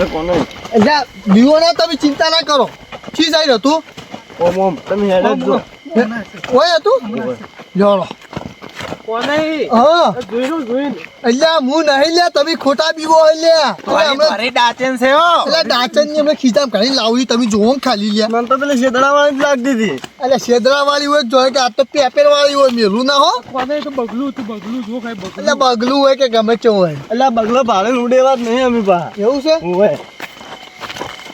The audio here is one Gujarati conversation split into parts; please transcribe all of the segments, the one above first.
એટલે તમે ચિંતા ના કરો. ચી જાય હતું? ઓમ ઓમ તમે હેડ જ જો. ઓય હતું? જોડો કોને? હા. જોઈનું જોઈન. એટલે હું નહીં લ્યા તમે ખોટા બીવો લ્યા. મારી ડાચેન છે હો. એટલે ડાચનની અમે ખીચામ કાઢી લાવી તમે જોવો ખાલી લ્યા. મને તો પેલી શેદડા વાળી લાગતી હતી. એટલે શેદરા વાળી હોય જોઈએ કે આ તો પેપર વાળી હોય મેલું ના હો. કોને? તો બગલું તું બગલું જો ખાઈ બગલું. એટલે બગલું હોય કે ગમે તે હોય. એટલે બગલો ભાડે ઉડેવા જ નહીં અમે પા એવું છે?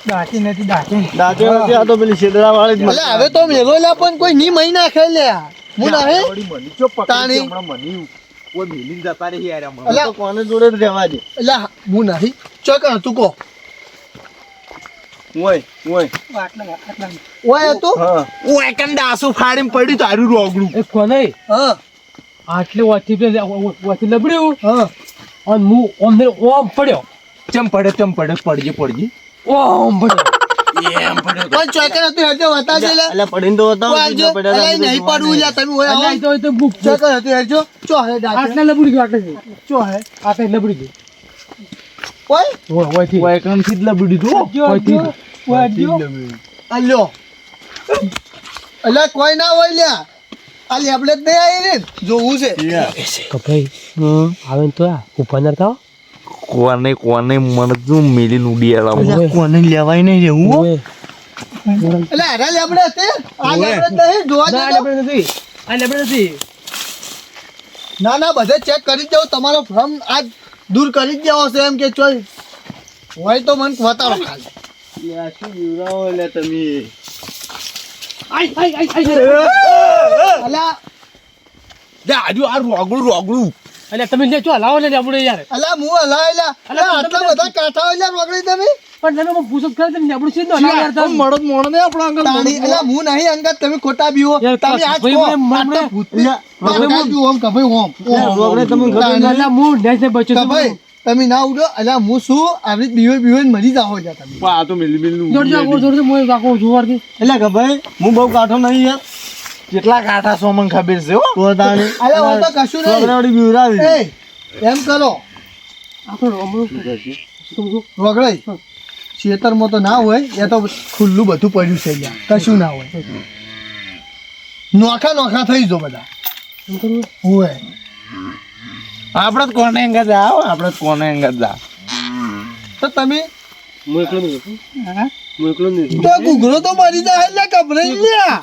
દાટી નથી દાટી ડાચેન નથી આ તો પેલી શેદડા વાળી જ હવે તો મેલો લ્યા પણ કોઈ ની મહી નાખે લ્યા. હું? નહીં તાણી. એટલે તો કોને જોડે રહેવા દે? એટલે હું નહીં. ચોકણ તું કહો. ઓય ઓય. ઓય તો હા. હું એકન ડાસુ ફાડીને પડ્યું તારું રોગડું. એ કોને? હા. આટલે પે વાથી લબડ્યું હા. અને હું ઓમ ઓમ પડ્યો. ચમ પડે ચમ પડે પડજે પડજે. ઓમ પડ્યો. એમ પડ્યો પણ ચોકણ હતું હેડજો બતાવજે લે. એટલે પડીને તો હતા એટલે નહીં પડવું લ્યા તમે ઓય આવો. તો તો બુક છે. હતું હેડજો ચો હે દાટી આટલે લબડી ગયો આટલે. ચો હે આટલે લબડી ગયો. ઓય. ઓય ઓયથી. ઓય એકનથી જ લબડી તું ઓયથી અલ્યો. અલ્યા કોઈ ના હોય લ્યા. આ લેબડે જ નહીં આવી ને જોવું છે. કપાઈ આવે ને તો આ ઉપર થાવ કોને કોને તું મેલી નુડિયાળા ઓય. કોને લેવાય નહીં રે હું? એટલે અરે લેબડે તે? આ લેબડે નહીં જોવા ના લેબડે નથી. આ લેબડે નથી. ના ના બધે ચેક કરી જાવ તમારો ફ્રમ આજ દૂર કરી જ જાવ છે એમ કે ચોય. હોય તો મને બતાવો ખાલી. યા શું યુરાવો લે તમે? આઈ આઈ આઈ આઈ અલા જા આજુ આ રોગડું રોગડું અલ્યા તમે લે જો લાવો ને આપણે યાર. અલા હું હલાય લા. અલા આટલા બધા કાઠા હોય લ્યા રોકડી તમે. પણ તમે હું પૂછો કરે તમે આપણું સીધો ના યાર તમે. મળદ મોણ ને આપણો અંગલ તાણી અલા હું નહીં અંગત તમે ખોટા બીવો તમે આ મને- આટલા ભૂતની- તમે હું ને બચ્યો તમે ના ઉડો. અલા હું શું? આવી બીવે બીવે મરી જાઓ જા તમે. આ તો મિલી મિલી જોર જોર જોર મોય કાકો જોવારથી એટલે કે ભાઈ હું બહુ કાઠો નહીં યાર. કેટલા કાંઠા છો મને ખબર છે હો? તો તાણી અલા હું તો કશું નહીં. રોગડાવડી બીવરાવી. એમ કરો. આ તો શું શું રોગડાઈ ખેતરમાં તો ના હોય એ તો ખુલ્લું બધું પડ્યું છે લ્યા કશું ના હોય. નોખા નોખા થઈ જો બધા. હોય. આપણે જ કોને અંગત જા હો આપણે જ કોને અંગત જા. તો તમે હું એકલો જતો. તો મરી જાય લે કબરાઈ લ્યા.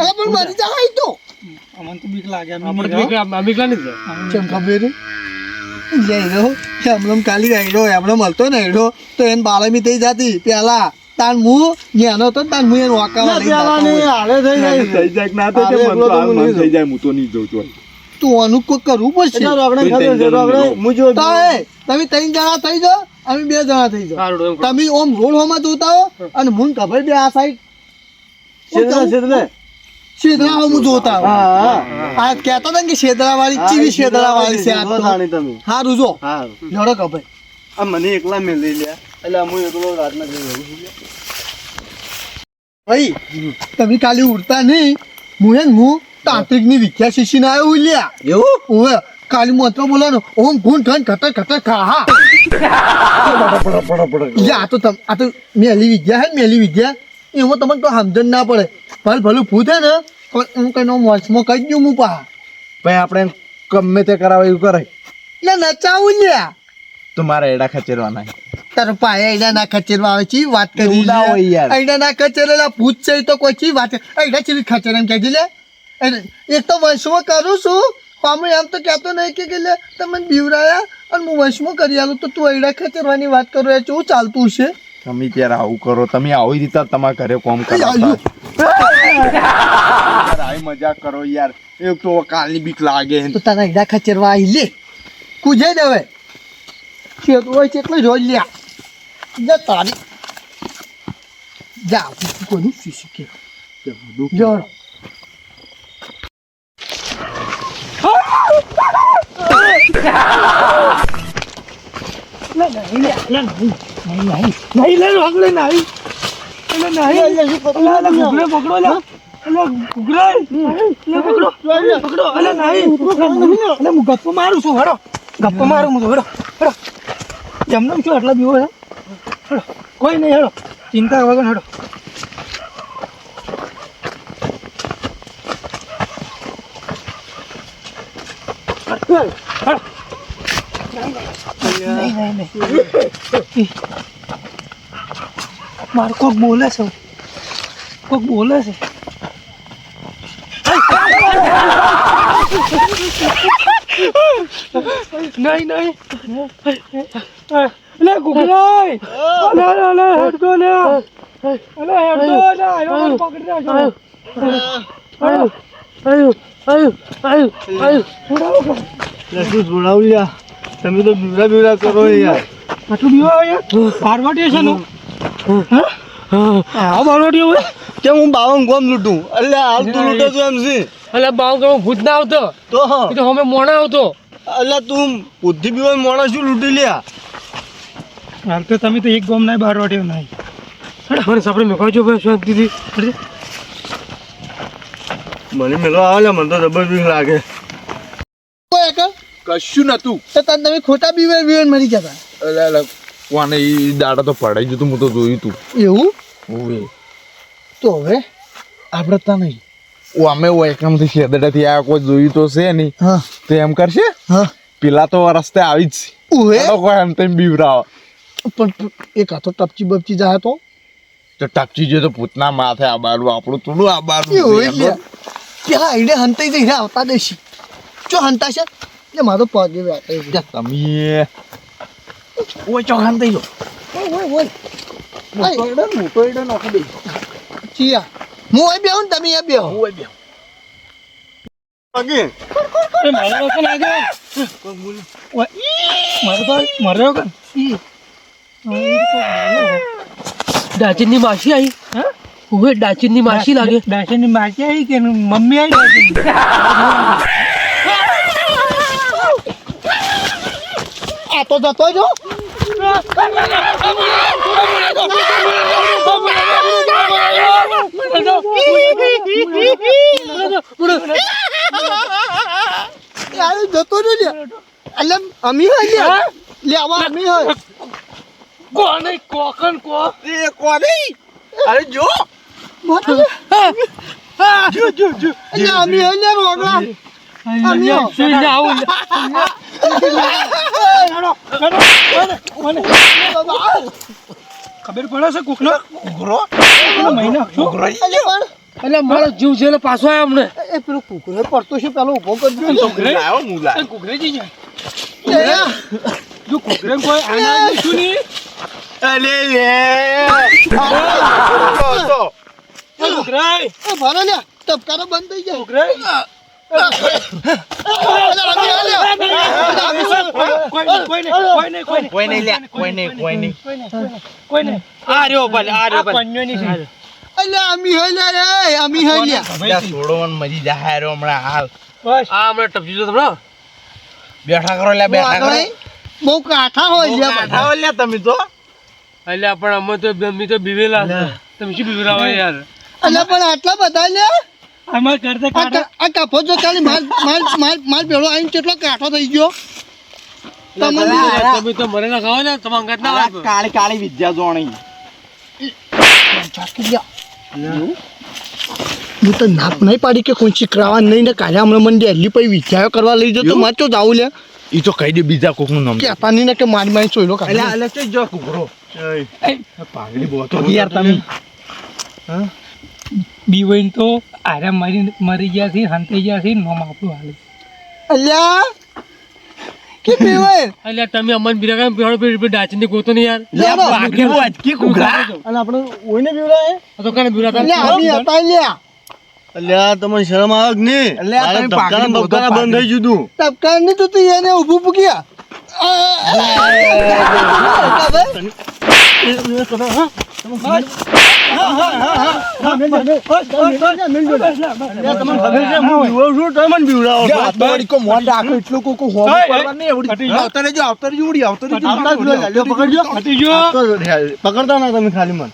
અલા પણ મરી જાય તો. અમને તો બીક લાગે અમને બીક અમે એકલા કેમ ખબર લે હેડો કાલી હેડો એમનો મળતો ને હેડો તો એને બાળમી થઈ જતી પેલા તાન મુ નેનો તો તાન મુ એન વાંકાવા લઈ. હાલે થઈ જાય. થઈ ના તો મને તો હાલ હું મન નહીં થઈ જાય હું તો નહીં જઉં છું તું આનું કરવું પડશે? એટલે ખબર છે રોગડે હું જો તમે ત્રણ જણા થઈ જાઓ. અમે બે જણા થઈ જાવ તમે ઓમ રોડ હોમાં જોતા હો અને મુન ખબર બે આ સાઈડ છેદરા છેદરે છેદરા હું જોતા હા. હા આ કહેતા હતા કે છેદરા વાળી ચીવી છેદરા વાળી છે આ જો તો. તાણી તમે. હા જો. હા જોડો કભાઈ આ મને એકલા મેં લઈ લ્યા. એટલે હું એકલો રાતના જઈ રહ્યો છું. ભાઈ તમે કાલે ઉડતા નહીં. હું મુ ને હું તાંત્રિકની વિદ્યા શીશીને આવ્યો લ્યા. એવું? ઓવે કાલે મંત્ર બોલાનો ઓમ ગુણ ઘન ઘટર ઘટર ખાહા લે આ તો આ તો મેલી વિદ્યા હે મેલી વિદ્યા એમાં તમને તો સમજણ ના પડે. ભલે ભલું ભૂત હે ને હું કઈ નો વચમાં કહી દઉં હું પા ભાઈ આપણે ગમે તે કરાવે એવું કરે. એટલે નચાવું લ્યા તો મારે એડા ખચેરવાના તારો પાયા એડા ના ખચેરવા આવે છે વાત કરી યાર. એડા ના ખચેરેલા ભૂત છે તો કોઈ ચી વાત એડા ચી ખચેર એમ કહી લે. એક તો વંશમાં કરું છું પામે આમ તો કહેતો નહીં કે કે તમે બીવરાયા અને હું વંશમાં કરી આલું તો તું અડા ખચેરવાની વાત કરો એ શું ચાલતું છે? તમે ત્યારે આવું કરો તમે આવી રીતે તમારા ઘરે કોમ કરો આવી મજાક કરો યાર. એક તો કાલની બીક લાગે. તો તારા એડા ખચેરવા આવી લે. કુજે જ હવે. છે તો હોય છે એટલે જોઈ લ્યા. જા તારી. જા કોનું શીશી કે. જોડો નહીં લે રોકડે નહીં એટલે નહીં અલા, અલા, ઘૂઘરે પકડો લે અલા, ઘૂઘરે. અલા, પકડો પકડો અલા, નહીં અલા, હું ગપ્પો મારું છું હડો ગપ્પો મારું હું તો હડો હડો જમનમ શું આટલા બીવો છે હેડો કોઈ નહીં હેડો ચિંતા વગર હેડો હેડો, હેડો. નહીં નહીં નહીં મારે કોક બોલે છે કોક બોલે છે નહીં નહીં લે કુકરાઈ અલે અલે અલે હેડતો લે અલે હેડતો લે આયો મને પકડી રાખ્યો આયો આયો આયો આયો આયો શું છોડાવું યાર તમે તો બીવડા બીવડા કરો યાર. આટલું બીવા યાર? બારવાટી છે નું? હા. બારવાટી હોય? કે હું બાવન ગોમ લૂટું. એટલે હાલ તું લૂટો છું એમ સી એટલે બાવ ગોમ ભૂત ના આવતો. તો હા. તો અમે મોણા આવતો. એટલે તું બુદ્ધિ બીવાય મોણા શું લૂંટી લ્યા? હાલ તો તમે તો એક ગોમ નહીં બારવાટીઓ નહીં મને સાપડે મેકાવજો ભાઈ શાંતિથી. મને મેળવા આવે મને તો જબરજસ્ત લાગે. કશું નતું તો તને તમે ખોટા બીવે બીવે મરી ગયા એટલે કોને એ દાડા તો પડાઈ જતું હું તો જોયું તું. એવું? ઓવે. તો હવે આપણે તા નહીં. ઓ અમે ઓ એકમથી શેદડાથી આ કોઈ જોયું તો છે નહીં. હા. તો એમ કરશે? હા. પેલા તો રસ્તે આવી જ છે. કોઈ એમ તેમ બીવરાવ. પણ એક આ તો ટપચી બપચી જાય તો? તો ટપચી જો તો પૂતના માથે આ બારું આપણું થોડું આબારું કે પેલા આઈડે હંતાઈ જઈને આવતા દેશી. જો હંતા છે એટલે મારો પગે વ્યાપાઈ ગયો તમે ઓય ચોખાન થઈ ઓય ઓય ઓય મોટો ચિયા હું અહીં બેહું તમે બેહો ઓય બે પગે એ મારો તો લાગે ઓય, મારો તો મારો કર ડાચનની માસી આવી હા હવે ડાચનની માસી લાગે દાશનની માસી આવી કે મમ્મી આવી દાશનની? આ તો જતો જો જતો જો એટલે અમી હોય લે આવા અમી હોય? કોને કોકન કો? એ કોને? અરે જો. જો. જો જો અમી હોય ને રોગલા. ખબર પડે છે કોકનો? ઉઘરો? મહિનો. શું? એટલે મારો જીવ છે એટલે પાછો આવ્યો અમને. એ પેલો કુકરો પડતો છે પેલો ઊભો કરજો આવ્યો મુલા કુકરેજી જાય લે જો કુકરે કોઈ આના શું નહીં. અલે લે. એ ભરો ને તબકારો બંધ થઈ જાય. કુકરાઈ હોય હોય હોય બેઠા કરો બેઠા કરો બહુ કાઠા હોય કાઠા બધા. બેઠા હો લે તમે તો એટલે પણ અમે તો અમે તો બીવેલા તમે શું બીવરાવા યાર એટલે પણ આટલા બધા લે આમાં કરતે કાઢો આ કાપો જો ખાલી માર માર માર માર પેલો આવીને કેટલો કાઠો થઈ ગયો? તમને તમે તો મરે ના ખાવ ને તમાર અંગત ના કાળી કાળી વિદ્યા જોણી. હું તો નાપ નહીં પાડી કે કોઈ ચીકરાવા નહીં ને કાલે હમણાં મને એટલી પછી વિચારો કરવા લઈ જતો મારે તો જાવું લે ઈ તો કહી દે બીજા કોકનું નામ. કહેતા નહીં ને કે મારી મારી સોયલો એટલે કાઢી એટલે જો કુકરો. પાઘડી બહુ તો યાર તમે. બીવઈન તો આરે મરી મરી ગયા છે હંતાઈ ગયા છે નોમ આપણું હાલે અલ્યા કે પીવાય એટલે તમે અમને બીરા કામ પેડો પેડ ડાચનની ગોતો નહીં યાર લે ભાગે વાટકી કુકરા અને આપણે ઓઈને પીવડાય આ તો કાને બીરા એટલે આની હતા લ્યા અલ્યા તમને શરમ આવે કે અલ્યા, તમે પાઘડી બબકારા બંધ થઈ જતું ટપકા નહીં તો તું એને ઊભું પૂગ્યા હટી ગયો પકડતા ના તમે ખાલી મન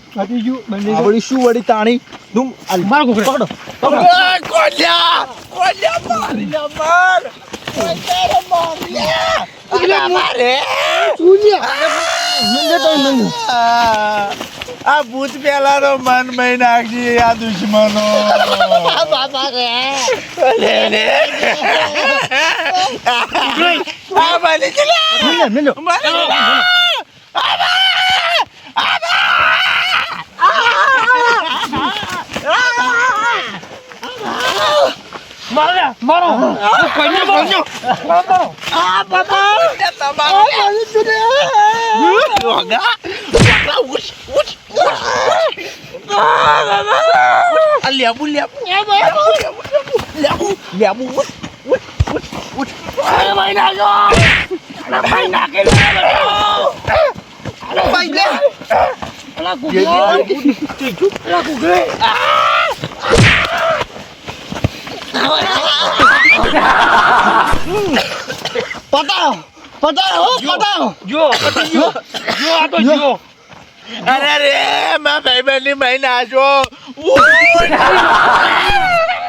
વળી શું વળી તાણી ધૂમ માર. કોલ્યા સૂર્યા આ આ ભૂત પેલાનો મન મહી નાખજી આ દુશ્મનો. લે, લે. આ બની ગયેલા. મારે મારો કોઈને બોલજો પતાવ હો પટાવ જો પતી ગયો. જો આ તો જો. અરે રે મારા ભાઈબંધની મહી નાખો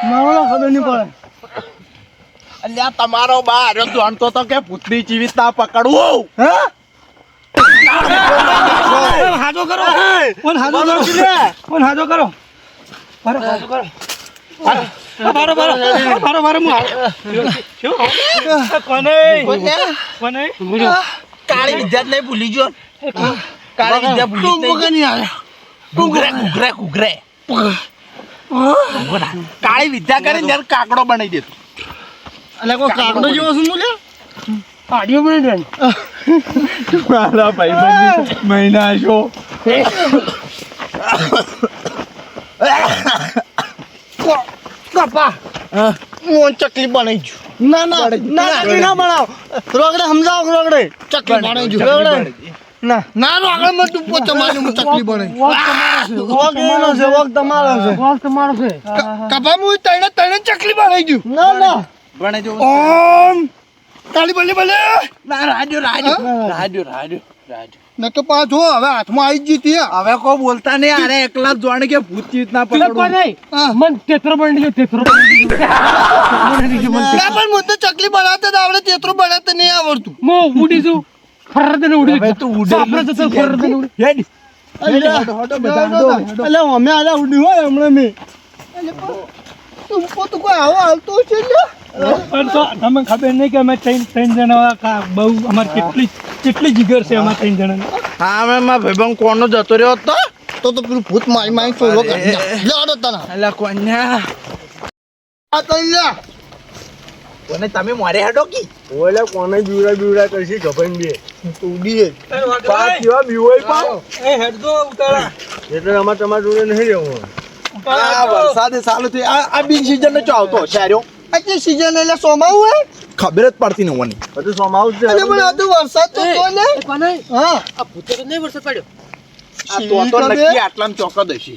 મારો ખબર નહીં પડે. અલ્યા તમારો બા અરે જાણતો તો કે ભૂતની જીવિત ના પકડવું. હે? હાજો કરો. કોણ હાજો કરો. હાજો કરો. હાજો કરો. બારો બારો બારો બારો હું કોને? કોને? કાળી વિદ્યા નહીં ભૂલી જો કાળી વિદ્યા ભૂલી ઘૂઘરે ઘૂઘરે. ઘૂઘરે કાળી વિદ્યા કરીને ત્યારે કાકડો બનાવી દેતો. એટલે કોઈ કાકડો જેવો શું મૂલ્ય આડિયો બની દે મારા ભાઈ મહિના છો કપા હું. ચકલી બનાવી છું. ના ના ના ચકલી ના બનાવ. રોગડે સમજાવો રોગડે? ચકલી બનાવી છું રોગડે? ના. ના રોગડે મેં તું પોતે મારી હું ચકલી બનાવી વોક એનો છે વોક તમારો છે. વાસ તમારો છે. કપા હું તણે તણે ચકલી બનાવી છું. ના ના. બને જો ઓમ. કાલી બલ્લી બલ્લે ના રાજો રાજો રાજો રાજો રાજો ન તો પાછો હવે હાથમાં આવી જ જીતી હવે કો બોલતા નહીં અરે એકલા જ જોણે કે ભૂત ચીત ના હા. મન તેતરો બની ગયો તેતરો પણ મને તો ચકલી બનાવતા જ આવડે તેતરું બનાવતા નહીં આવડતું. મો ઉડી છું ફરર ને ઉડી હવે તું ઉડે આપણે તો ફરર ને ઉડી. હેડ. એટલે અમે આલા ઉડી હોય હમણાં મેં. તું પોતું કોઈ આવો હાલતો છે લ્યા પણ તો તમને ખબર નહીં કે અમે ત્રણ ત્રણ જણા બહુ અમારે કેટલી કેટલી જીગર છે અમારે ત્રણ જણા હા અમે મારા ભાઈબંધ કોનો જતો રહ્યો હતો. તો તો પેલું ભૂત મારી મારી સોલો કરી નાખ. તને. એટલે કોન્યા. આ તો લ્યા કોને તમે મારે હેડો કી? ઓલે કોને બીવડા બીવડા કરશી ગભાઈ બે. ઉડીએ પાક કેવા બીવાય પા એ હેડ ઉતારા એટલે અમારે તમારા જોડે નહીં રહેવું. આ વરસાદે ચાલુ થઈ આ આ બિન સીઝન નો ચાવતો આવતો શાર્યો. આ સીઝન એટલે સોમાવું હોય ખબર જ પડતી નહીં હોવાની બધું સોમાવું છે. અરે પણ આ તો વરસાદ તો તો ને. કોને? હા. આ ભૂતો તો નહીં વરસાદ પડ્યો? આ તો તો નક્કી આટલામાં ચોકડ હશે.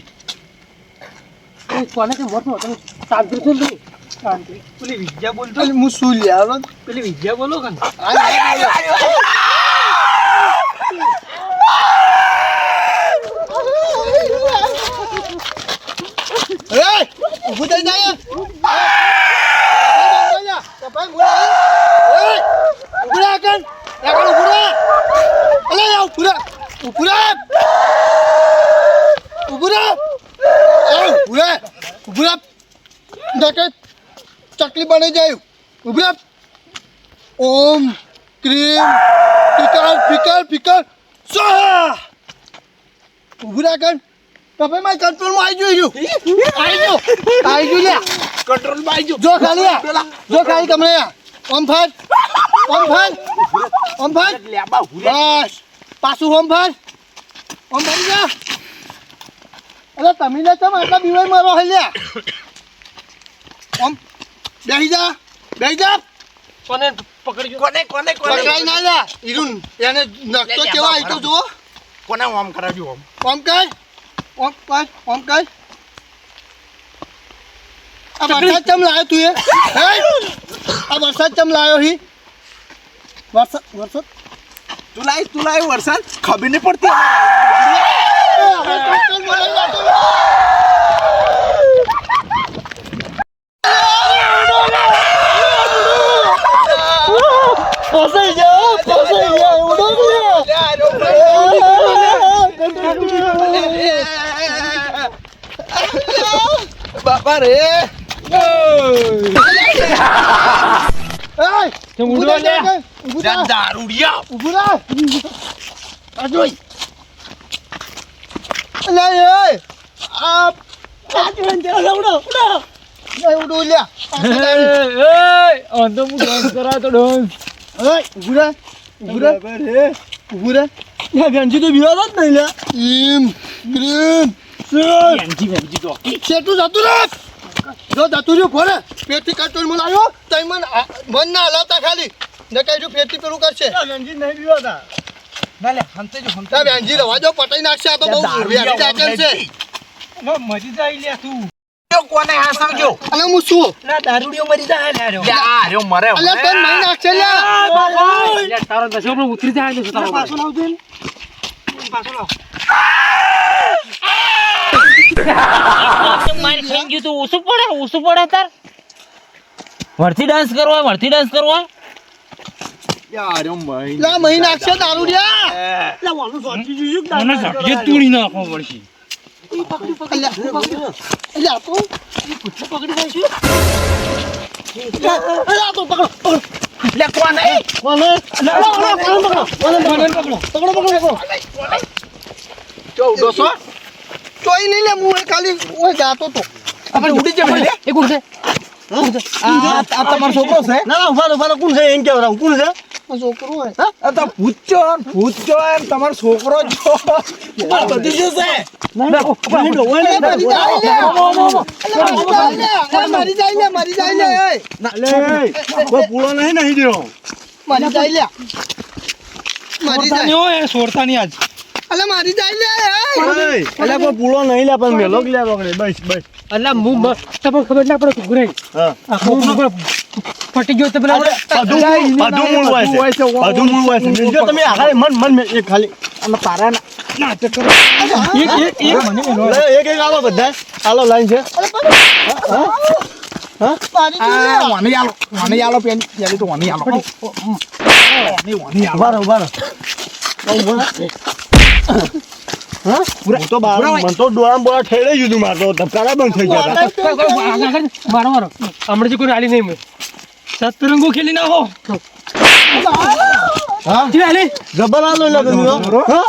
કોને કે મોટો હતો? શાંતિ તો. નહીં શાંતિ. પેલી વિદ્યા બોલતો એટલે હું શું લ્યા પેલી વિદ્યા બોલો કે એ ઊભું થઈ જાય. મુરા કણ એકણ ઊભું રહે. અલે યા રહે. ઊભું રહે. એ ઊભું રહે. દેખે, ચકલી બની જાય. ઊભું ઓમ, ક્રીમ ફિકર ફિકર ફિકર સોહા. ઊભું રહે તમે કપાઈ કંટ્રોલમાં આવી ગયું. આવી ગયો. આવી ગયું, લ્યા. કંટ્રોલમાં આવી જો ખાલી. જો ખાલી તમને આ. ઓમ ફાટ ઓમ ફાટ ઓમ ફાટ બસ. પાછું ઓમ ફાટ ઓમ ફાટી જા. અરે તમે ને ચમ આટલા બીવાય મારો હલ્યા ઓમ બેહી જા બેહી જા. કોને પકડી કોને કોને કોને? પકડાઈ ના લે. ઈરુન એને નખતો કેવા આવી તો જુઓ. કોને ઓમ કરાવજો ઓમ? ઓમ કર ઓમ કર ઓમ કર. આ વરસાદ ચમ લાવ્યો તું એ આ વરસાદ ચમ લાવ્યો હી વરસાદ વરસાદ તું લાવી તું લાવ્યો વરસાદ ખબર નહીં પડતી ફસાઈ બાપા રે એય! તો બીવા જ નહીં લે ઈમ, ગ્રીમ, શેઠ. જતું રહે. જો જતું રહ્યું ફોને પેટી કાઢતો મને આવ્યો તઈ મન મન ના હલાવતા ખાલી. ને કઈ જો પેટી પેલું કરશે. રંજી નહીં બીવાતા તા રંજી રવા જો પટાઈ નાખશે આ તો બહુ વ્યારી ચાકર છે. મરી જાય લે તું. જો કોને હાસવજો અને હું શું? ના દારૂડિયો મરી જાય ને લે આ રહ્યો મરે અલ્યા તને નહીં નાખશે લ્યા લે, તારો દશો ઉતરી જાય ને તારો પાછો લાવજો. પાછો લાવ. મારી ખાઈ ગયું તું ઓછું પડે? ઓછું પડે તાર? વળથી ડાન્સ કરવો હોય વળથી ડાન્સ કરવો હોય પકડો ચોઈ નહીં લે હું ખાલી ઓય જાતો તો. આપણે ઉડી જાય એ કોણ છે? આ તમારો છોકરો છે? ના ના ઊભા ઊભા કોણ છે? એમ કેવડાવ કોણ છે? છોકરો હોય. તો એમ તમારો છો. છે? મરી જાય મરી. ના, લે, કોઈ પૂળો નહીં નહીં દેવો મરી જાય લે. મરી જાય છોડતા નહીં આજ. અલ્યા મારી જાય લે અલે એટલે કોઈ પૂળો નહીં લે પણ મેલો લે પકડે બસ બસ. અલે મુ તમને ખબર ના પડે ઘૂઘરે હા. હું પેલો પટી ગયો તો પેલા બધું બધું મૂળ હોય છે. બધું મૂળ હોય છે. જો તમે આખા મન મન મેં એક ખાલી. અમે પારા ના એક એક એક લે, એક એક આવો બધા. આલો લાઈન છે. આલો આલો પેન તો આલો. આલો. હા હું તો બાર તો ડોળા બોળા ઠેડાઈ ગયું મારતો ધબકારા બંધ થઈ ગયા મારો મારો હમણાં જે કોઈ આલી નહીં મેં સતરંગો ખેલી નાખો હા જી આલી જબર આલો એટલે તમે તો. હા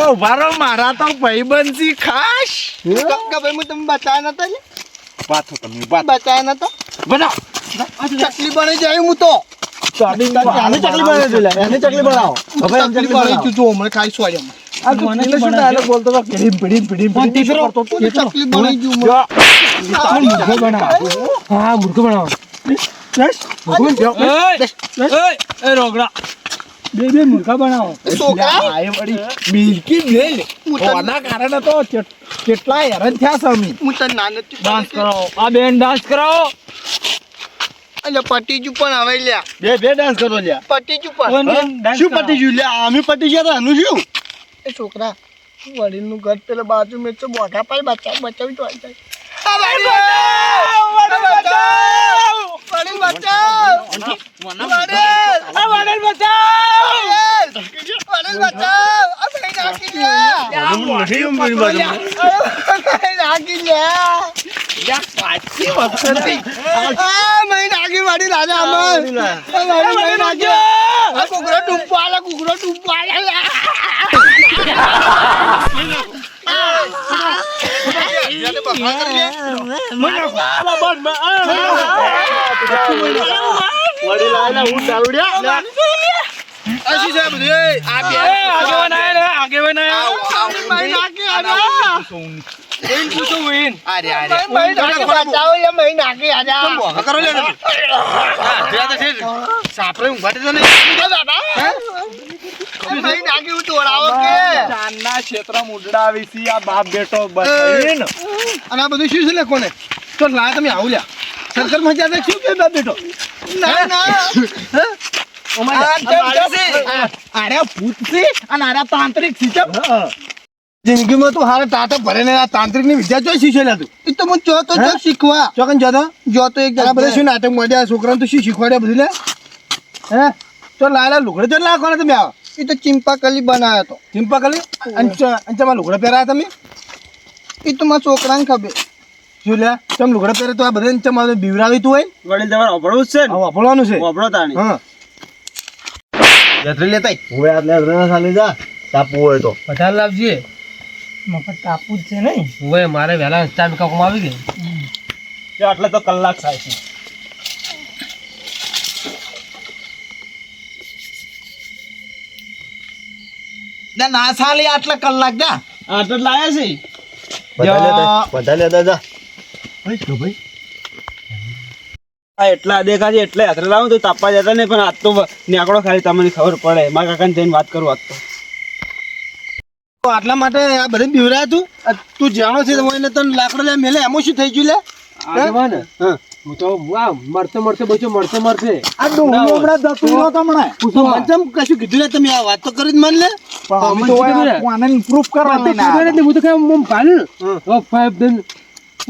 ઓ વારો મારા તો ભાઈબંધી ખાસ કે ભાઈ હું તમે બચાયા નતા લે પાછો તમે વાત બચાયા નતા બનાવ ચકલી બની જાય હું તો ચકલી બનાવી દો ચકલી બનાવો હવે ચકલી બની બનાવો. તું જો હમણાં ખાઈ સ્વાડ્યા રોગડા. બે બે મૂર્ખા બનાવો. કારણે તો કેટલા હેરાન થયા સ્વામી. હું તને નાનો ડાન્સ કરાવો. આ બેન ડાન્સ કરાવો. એટલે પટીજુ પણ આવે લ્યા. બે બે ડાન્સ કરો લ્યા. પટીજુ પણ? શું પટીજુ લ્યા? અમે પટી ગયા હતા શું? એ છોકરા વડીલનું ઘર પેલા બાજુ મેં તો બોઘા પાય બચાવ બચાવી તો આવી કુકરો ટૂંપો આલે કુકરો ટૂંપો સાપરે ઊંઘાટે તો નહીં મહી નાખી હું તોડાવો કે? ચાંદના ક્ષેત્ર મુડડા વિસી આ બાપ બેટો બસ અને આ બધું શું છે લે કોને? તો લા તમે આવું લ્યા. સરકારમાં શું કે બાપ બેટો? ના ના. આરે ભૂત છે અને આરે તાંત્રિક સિસ્ટમ જિંદગીમાં તું હારે ટાટા ભરે ને આ તાંત્રિકની વિદ્યા જોઈ શીખેલા તું. એ તો હું જો તો જો શીખવા. ચોકન જતો? જો તો એક જણા બધા શું નાટક મળ્યા છોકરાને તો શું શીખવાડ્યા બધું લે હે? તો લાયલા લુગડે તો ના કોને તમે આવો. એ તો ચિંપાકલી બનાવ્યો તો ચિંપાકલી? કલી અંચમાં લુગડા પહેરાયા તમે? એ તો મારા છોકરાને ખબર. શું લે ચમ લુગડા પહેરે તો આ બધાને ચમ તું હોય? વડીલ તમારે અભળવું જ છે ને? વાપરવાનું છે. અભળો તાણી હા લેતા હવે આટલે અડધા સાલે જા. તાપવું હોય તો. વધારે લાવજે. મફત ટાપુ જ છે નહીં. હવે મારે વહેલા ચાર કાકમાં આવી ગઈ. આટલે તો કલાક થાય છે. ના ના સાલી આટલા કલાક જા. આટલા જ લાયા છે? બધા લેતા જા. ભાઈ આ એટલા દેખા એટલે હાથરે લાવું તો તાપવા જતા નહીં પણ આજ તો ખાલી તમને ખબર પડે. મારા કાકાને જઈને વાત કરું આજ તો. તો આટલા માટે આ બધે બીવરા તું? તું જાણો છે તો એને તને લાકડો લે મેલે એમાં શું થઈ ગયું લે? હા. હું તો વાહ બચ્યો આ ડોહું હમણાં પૂછો. કશું કીધું ને તમે આ વાત તો કરી જ મન લે. અમે તો આને ઇમ્પ્રૂવ વાત તો ખબર હું તો કઈ આમ ભાલ્યું ને.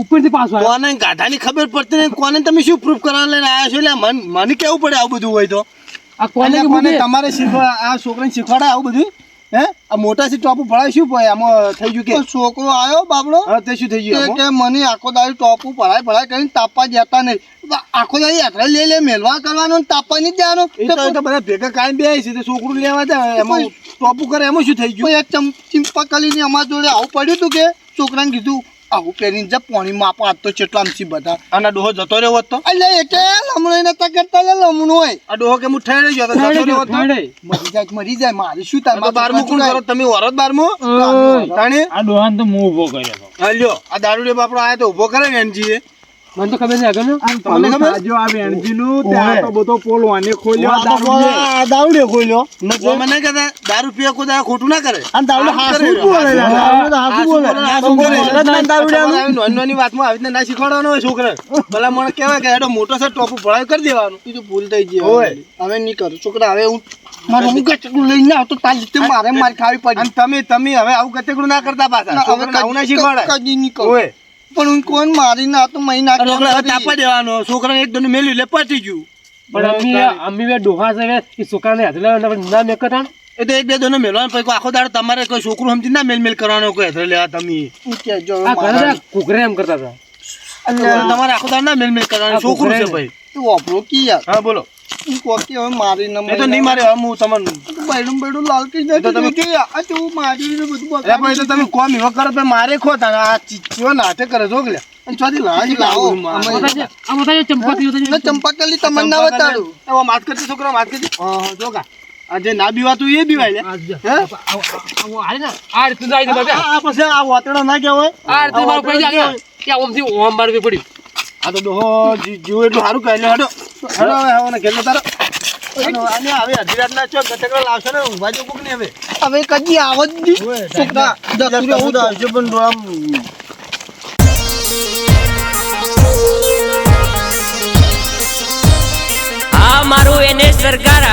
ઉપરથી આવ્યો. કોને ખબર પડતી તમે શું પ્રૂફ કરવા લઈને આવ્યા છો? એટલે મન મને કેવું પડે આવું બધું હોય તો? આ કોને? તમારે શીખવા આ છોકરાને શીખવાડે આવું બધું? હે? આ મોટા સી ટોપ ભણાય શું પડે આમાં થઈ ગયું કે? છોકરો આવ્યો બાબડો હા તે શું થઈ ગયું? કે મને આખો દાડી ટોપ ભરાય ભરાય કરીને તાપવા જતા નહીં. આખો દાડી યાત્રા લઈ લે મેલવા કરવાનો ને તાપવા નહીં જવાનો. તો બધા ભેગા કાંઈ બે છે તે છોકરું લેવા જાય એમાં ટોપ કરે એમાં શું થઈ ગયું? એક ચિંપા કલીની અમારા જોડે આવું પડ્યું હતું કે? છોકરાને કીધું આવું પહેરીને જા પાણી માપો આજ તો ચેટલા આમથી બધા. અને ડોહો જતો રહ્યો હોત તો? એટલે લમણો નતા કરતા લે લમણું હોય. આ ડોહો કે હું ઠેડી ગયો તો જતો રહ્યો હોત મરી જાય મરી જાય મારે શું થાય આ તો બારમું કોણ કરો? તમે વરો જ બારમું? ઓય. આ ડોહાન તો હું ઊભો કર્યો હતો લ્યો. આ દારૂડિયો બાપડો આયા તો ઊભો કરે ને એનજીએ. મને તો ખબર નહીં આગળનું. તમને ખબર? આ વેણજી નું ત્યાં તો બધો પોલ વાને આ દારૂડિયો ખોલ્યો. મને કહેતા દારૂ પીએ કોઈ ખોટું ના કરે. અને દારૂ હાસું બોલે હાસું બોલે. હાસું બોલે. આવી નાની નાની વાતમાં આવી ના શીખવાડવાનો હોય છોકરા ભલા મને કહેવાય કે એડો મોટો છે ટોપ ભળાવી કરી દેવાનું. તો ભૂલ થઈ ગઈ ઓય. હવે નહીં કરું. છોકરા હવે હું મારે હું ગચકડું લઈને આવતો તાર જીતે મારે માર ખાવી પડી. અને તમે તમે હવે આવું ગતેકડું ના કરતા પાછા. હવે આવું ના શીખવાડે કદી નહીં કરું. ઓય પણ હું કોણ? મારી ના તો મહિના હવે દેવાનો. છોકરાને એક દોનું મેલ્યું એટલે પતી ગયું. પણ અમી અમી બે ડોહા છે કે એ છોકરાને હાથ લાવે ને ના મેં કરતા એ તો એક બે દોને મેલવાનો પછી આખો દાડો તમારે કોઈ છોકરું સમજી ના મેલ મેલ કરવાનો કોઈ હાથ લેવા તમે. ઘરે બધા એમ કરતા હતા. તમારે આખો દાડો ના મેલ મેલ કરવાનો છોકરું છે ભાઈ. તું વાપરો કી યાર. હા બોલો. કોકી હવે મારી ના એ તો નહીં મારે હવે હું તમને બૈડું બૈડું લાલ કઈ એ તો તમે- આ તો હું મારી ને બધું ભાઈ તો તમે કોમ એવો કરો તો મારે ખો આ ચીચીઓ નાટક કરે છો કે અને ચોથી લાજ લાવો. આ બધા જે- આ બધા જે ચંપાતી હતા ને ચંપાકલી તમને ના બતાડું. એવો માત કરતી છોકરો માત કરતી હા હા જો કા. આ ના બીવાતું એ બીવાય લે. આ જે- હે? આવો- આવો હાલે ને, આ રીતનું જાય છે બાબા. આ પછી આ વાતડો ના કહેવાય. આ રીતનું મારું પડી જાય કે ઓમથી ઓમ મારવી પડી. આ તો ડોહો જીવ એટલું સારું કહે હેડો. હેડો હવે હવે ઘેર તારો હવે અઢી રાતના ચોક ગટકડા લાવશો ને ઊંઘવા જો કોક ને હવે. હવે કદી આવો જ નહીં. છોકરા દસ. આવજો પણ આમ આ મારું એને સરકાર